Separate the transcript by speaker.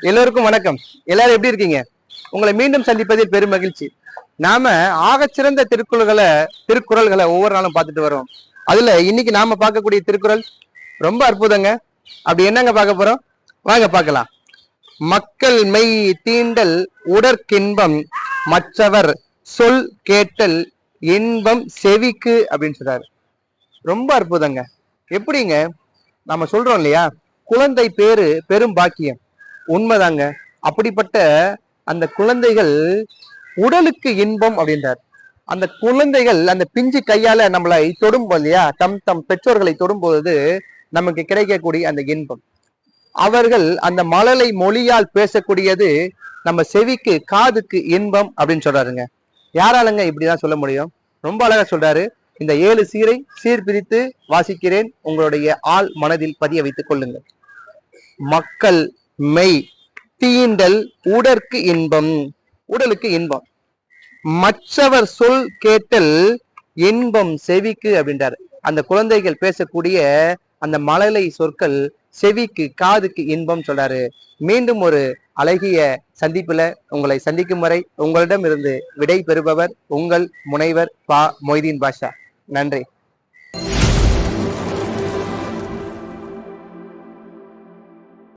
Speaker 1: எல்லோருக்கும் வணக்கம். எல்லாரும் எப்படி இருக்கீங்க? உங்களை மீண்டும் சந்திப்பதில் பெரும் மகிழ்ச்சி. நாம ஆகச்சிறந்த திருக்குறள்களை திருக்குறள்களை ஒவ்வொரு நாளும் பார்த்துட்டு வரோம். அதுல இன்னைக்கு நாம பார்க்கக்கூடிய திருக்குறள் ரொம்ப அற்புதங்க. அப்படி என்னங்க பார்க்க போறோம்? வாங்க பார்க்கலாம். மக்கள் மெய் தீண்டல் உடற்கின்பம் மற்றவர் சொல் கேட்டல் இன்பம் செவிக்கு அப்படின்னு சொல்றாரு. ரொம்ப அற்புதங்க. எப்படிங்க? நம்ம சொல்றோம் இல்லையா? குழந்தை பேரு பெரும் பாக்கியம். உண்மைதாங்க. அப்படிப்பட்ட அந்த குழந்தைகள் உடலுக்கு இன்பம் அப்படின்றார். அந்த குழந்தைகள் அந்த பிஞ்சு கையால நம்மளை தொடும்போது இல்லையா? தம் தம் பெற்றோர்களை தொடும்போது நமக்கு கிடைக்கக்கூடிய அந்த இன்பம். அவர்கள் அந்த மழலை மொழியால் பேசக்கூடியது நம்ம செவிக்கு காதுக்கு இன்பம் அப்படின்னு சொல்றாருங்க. யாராலங்க இப்படிதான் சொல்ல முடியும்? ரொம்ப அழகா சொல்றாரு. இந்த ஏழு சீரை சீர்பிரித்து வாசிக்கிறேன். உங்களுடைய ஆள் மனதில் பதிய வைத்துக் கொள்ளுங்கள். மக்கள் மெய் தீண்டல் உடற்கு இன்பம் உடலுக்கு இன்பம். மற்றவர் சொல் கேட்டல் இன்பம் செவிக்கு அப்படின்றாரு. அந்த குழந்தைகள் பேசக்கூடிய அந்த மழலை சொற்கள் செவிக்கு காதுக்கு இன்பம் சொல்றாரு. மீண்டும் ஒரு அழகிய சந்திப்புல உங்களை சந்திக்கும் வரை உங்களிடம் இருந்து விடை பெறுபவர் உங்கள் முனைவர் பா மொய்தீன் பாஷா. நன்றி.